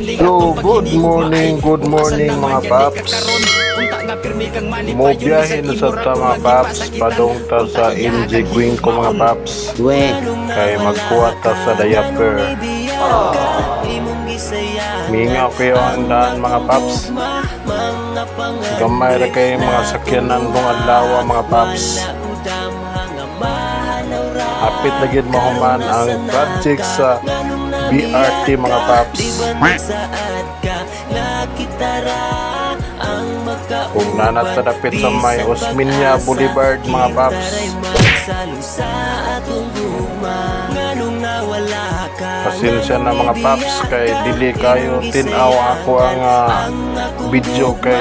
So, good morning, good morning mga paps. Mo biyahe na sa ta mga paps, padong ta sa MJ Queen ko mga paps. We, Kay magkuha ta sa diaper. Mingaw kayo ang daan mga paps. Gamay ra kay mga sakyanan kong adlaw mga paps. Hapit na gid mahuman ang project sa BRT mga paps. Kung nanat sa may Osminia Boulevard mga paps. Pasensya na mga paps kay dili kayo tinaw ako ang ah, video kay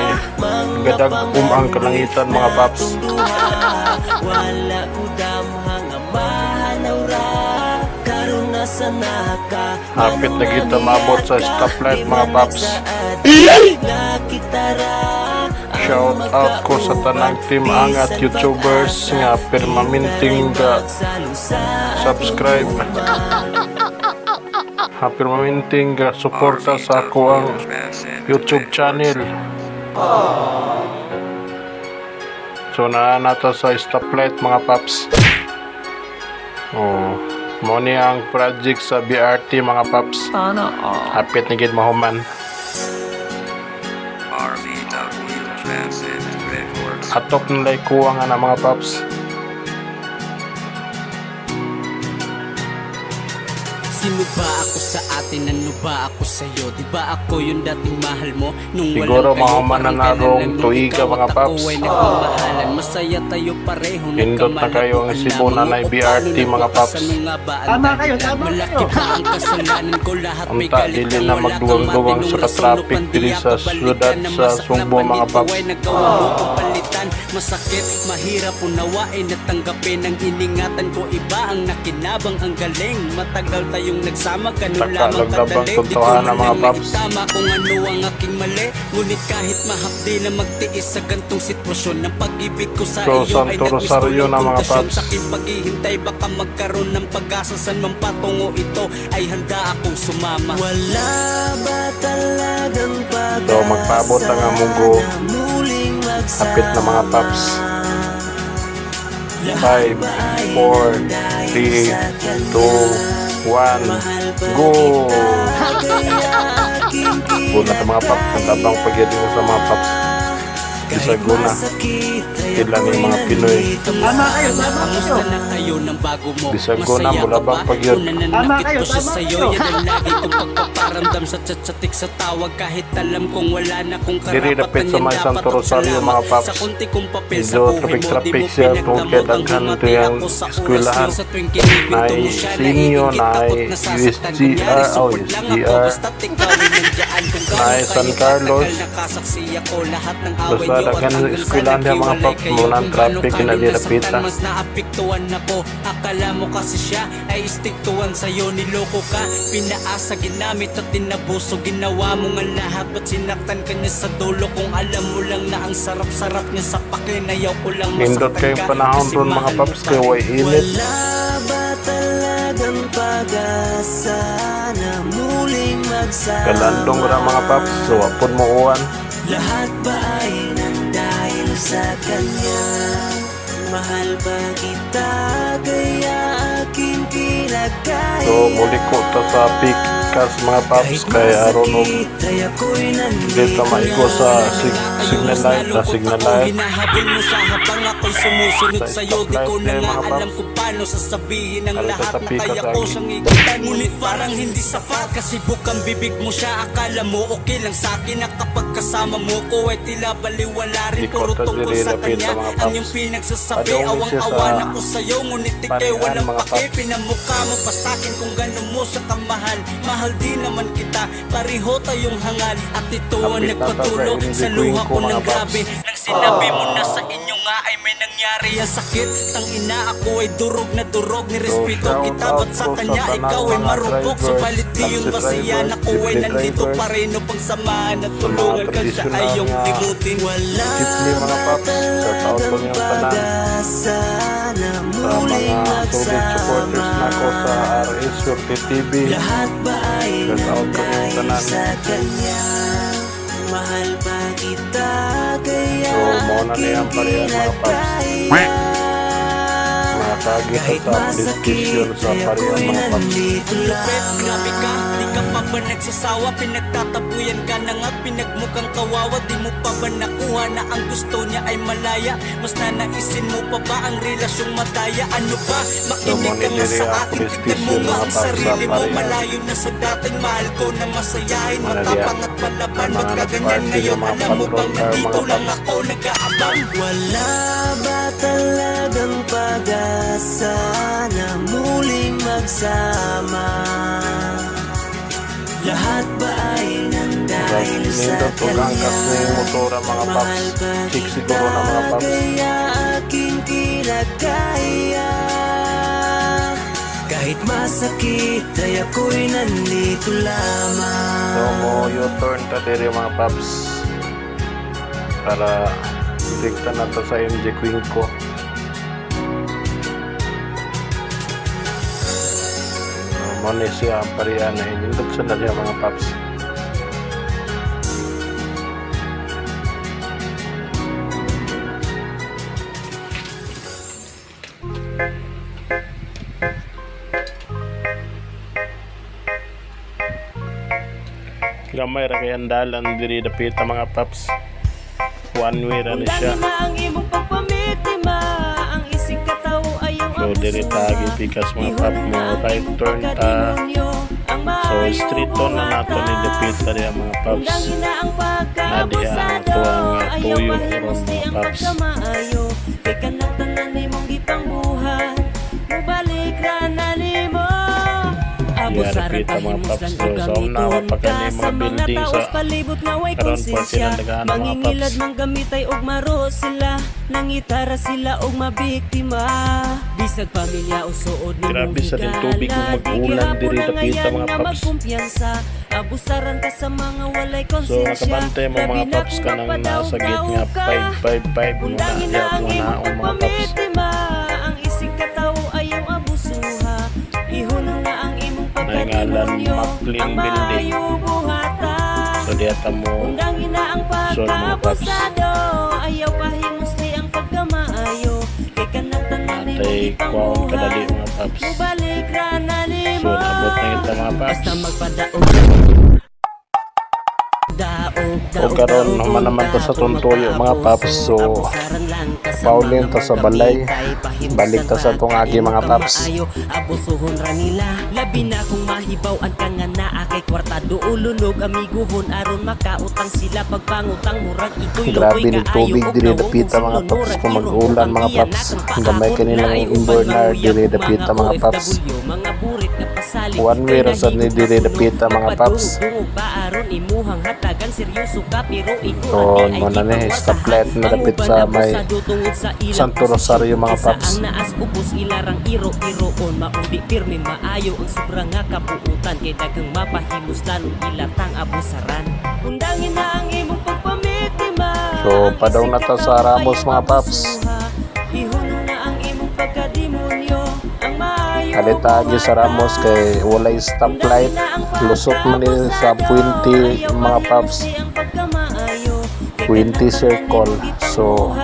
gadag um ang kalangitan mga paps. Hapit na kita mabot sa stoplight mga paps. Shout out ko sa tanang team angat YouTubers nga permanenting ga subscribe. Ha permanenting ga suporta sa ako ang YouTube channel. So na nata sa stoplight mga paps. Oh, mo ni ang project sa BRT mga paps. Sana all. Hapit na gid mahuman. RVW Advanced Networks. Atop nilay kuha nga na mga paps. Sino ba ako sa atin? Ano ba ako sa'yo? Di ba ako yung dating mahal mo? Nung Siguro walang kayo, mga parang mananarong tuiga, ikaw mga at paps. Ako ay nagmamahalan. Masaya tayo pareho. Hindot na kayo ang Cebu na na BRT, mga paps. Tama kayo, tama pa ang kasalanan ko lahat may galit dili na magduwang-duwang sa diri upang sa syudad sa na mga paps. Masakit, mahirap unawain at tanggapin Ang iningatan ko iba ang nakinabang ang galing Matagal tayong nagsama, ganun lamang kadali Di ko ng man paps. tama kung ano ang aking mali Ngunit kahit mahapdi na magtiis sa gantong sitwasyon Ng pag-ibig ko sa So, iyo ay Santo Rosario na, mga pundasyon paps. Sa aking paghihintay baka magkaroon ng pag-asa San man patungo ito ay handa akong sumama Wala ba talagang pag So, magpaabot ang amugo. Hapit na mga paps. 5, 4, 3, 2, 1, go! Guna sa mga paps. Ang tabang pagyadi mo sa mga paps. Isa guna. Kailan yung mga Pinoy. Tama kayo, tama na kayo ng bago mo? Bisag ko na, mula bang ba? pagyod? Kung nananakit ko siya sa'yo Yan ang lagi kong pagpaparamdam sa tsatsatik sa tawag Kahit alam kong wala na kong Diri karapatan yan may dapat Santo ang Rosario, salamat. mga paps. Sa kunti kong papel sa Medyo buhay mo Di mo siya kung pinagdamot ang daghan humati ito yung ako sa oras mo Sa tuwing kinikwento mo siya sinyo, Naiingit ako't may nasasaktan. USGR, Kunyari, oh, support lang ako, USGR. basta't ikaw ay nandiyan. Kung kayo San Carlos. nakasaksi ako lahat ng away niyo at hanggang sa paps, kayo. muna ang traffic, kayo kinadilapita. nasaktan, mas naapektuhan ako Akala mo kasi siya ay istiktuhan sa'yo Niloko ka, pinaasa, ginamit at tinabuso Ginawa mo nga lahat, ba't sinaktan ka niya sa dulo Kung alam mo lang na ang sarap-sarap niya sa pakinayaw ko lang masaktan kayong ka panahon kasi ron mga paps pa kay rin. way init. Wala ba talagang pag-asa na muling magsama Kalandong ra mga paps. So, apod mo uwan. lahat ba ay sa kanya? Mahal ba kita kaya aking pinagkaya? So, muli ko ta sa pikas mga paps kay aron og Dito Dito maigo sa sig- signal light, sa signal light. Sa ko stoplight na na, nga mga alam paps. paano sasabihin ang Halika lahat sa na kaya ko siyang Ngunit parang hindi sapat kasi bukang bibig mo siya Akala mo okay lang sa'kin na kapag kasama mo ko ay tila baliwala rin Puro tungkol sa kanya sa Ang iyong pinagsasabi awang-awa sa na ko sa'yo Ngunit ikaw parian, walang pake. Pinamukha mo pa sa'kin kung gano'n mo siya kamahal Mahal din naman kita, pareho tayong hangal At ito ang na ta sa luha ko, ng grabe. Nang Sinabi mo na sa inyo nga ay may nangyari. Ang sakit Tang ina ako ay durog na durog. Nirespeto shout kita ba't sa kanya ikaw ay drivers, Subalit di yung drivers, Ako ay nandito pa rin upang samahan at tulungan ka siya ay yung limutin. Wala niyong tanan. pag-asa na muling mga sa RS Surte TV. Ba Shout out po niyong tanan. Mahal pa kita kaya So, muna na yan pa rin mga paps. Mga tagit sa application sa pariyan mga. Lupet, grabe ka, di ka pa ba nagsasawa? Pinagtatapuyan ka na nga, pinagmukhang kawawa. Di mo pa ba nakuha na ang gusto niya ay malaya? Mas nanaisin mo pa ba ang relasyong madaya? Ano ba, makinig ka nga sa akin Tignan mo mga ang sarili sa mo. Malayo na sa dating mahal ko na masayahin. Matapang at palaban, ba't ka ganyan ngayon? Alam mo bang nandito lang ako nag-aabang? Wala ba talagang pag-asa na muling magsama? Lahat ba ay nang dahil sa yung motora mga paps. Six siguro na mga paps. Kaya aking kinagkaya Kahit masakit ay ako'y nandito lamang So mo U-turn ta diri mga paps. Para dikta na to sa MJ Queen ko. Mo ni siya ang pariyan na inindot sa na siya mga paps. Gamay ra kay andalan diri dapita mga paps. One way ra ni siya. Diri tagi pikas mga pap mo right turn ta. So street to na nato ni dapita ri mga paps. Na ang Nadiha ang tuwang tuyo mahimos ron, di mga ang paps. repeat ang mga paps. lang So, mapagani ka mga mga building sa karon part konsensya sila naghahanap mga Mangingilad paps. mang gamitay og maro sila Nangitara sila og mabiktima Bisag pamilya o suod ni Grabe sa din tubig kung mag-ulan diri dapita mga paps. Abusaran ka sa mga walay So konsensya. nakabantay mo mga paps ka nang nasa gate nga ka. 555 mo na ang mo na ang mga paps. Ang isig kataw ayaw abusuha. Ihunong na ang imong Nangalan pagkatimonyo Maclean Ang Building. So diata mo Undangin na ang So, pagkabusado Ayaw Atay kwaon kadali mga paps. So nabot na kita mga paps. Basta magpadaog Daog, O karon naman naman to sa tuntuyo mga paps. So Paulin ta sa balay. Balik ta sa tong agi mga paps. Abusuhon ra nila Labi na kung mahibaw-an ka nga naa Kay kwartado ulunog amiguhon Aron makautang sila Pagpangutang murag ito'y Grabe ni tubig nawong dapita mga sulon, paps kung mag-ulan mga ang paps. ang Gamay kanilang na invernar manguyab, dapita mga paps. Mga burit pasalit One way ra sad ni diri dapita mga paps. So, mo na ni, stoplight na dapit sa may Santo Rosario, mga paps. Naas ubos ilarang iro-iroon maundi pirmi maayo ang sobrang nga kabuutan kay dagang mapahimos lanong ilatang abusaran. Undangin na ang imong pagpamitima. So, padaw na to sa Ramos, mga paps. Maayo. Kalitagi sa Ramos kay walay stoplight. Lusot man ni sa Puente mga paps. Puente Circle. So,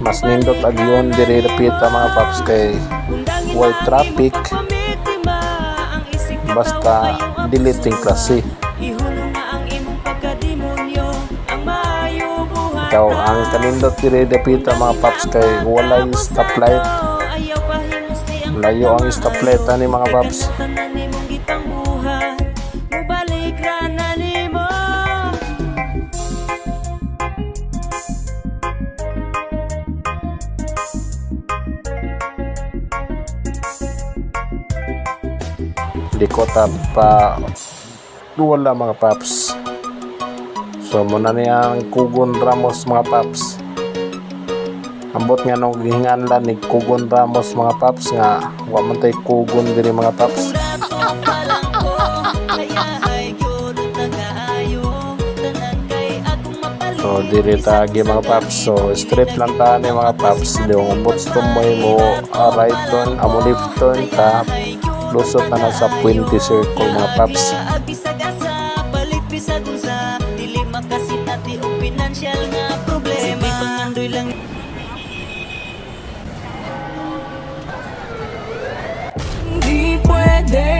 mas nindot agyon diri dapita mga paps kay white traffic. Basta diliting klase. Ikaw ang kanindot diri dapita mga paps kay walay stoplight. Layo ang stoplight ni mga paps. Mubalik ra na nimo. Di ko ta pa wala mga paps. So muna niya ang Kugon Ramos mga paps. Ambot nga nung gihinganlan ni Kugon Ramos mga paps nga wa man tay kugon diri mga paps. So diri tagi mga paps. So straight lang ta ni mga paps. Di ang ambot tumoy mo ah, right turn, amo left turn ta lusot na na sa 20 circle mga paps. Di pwede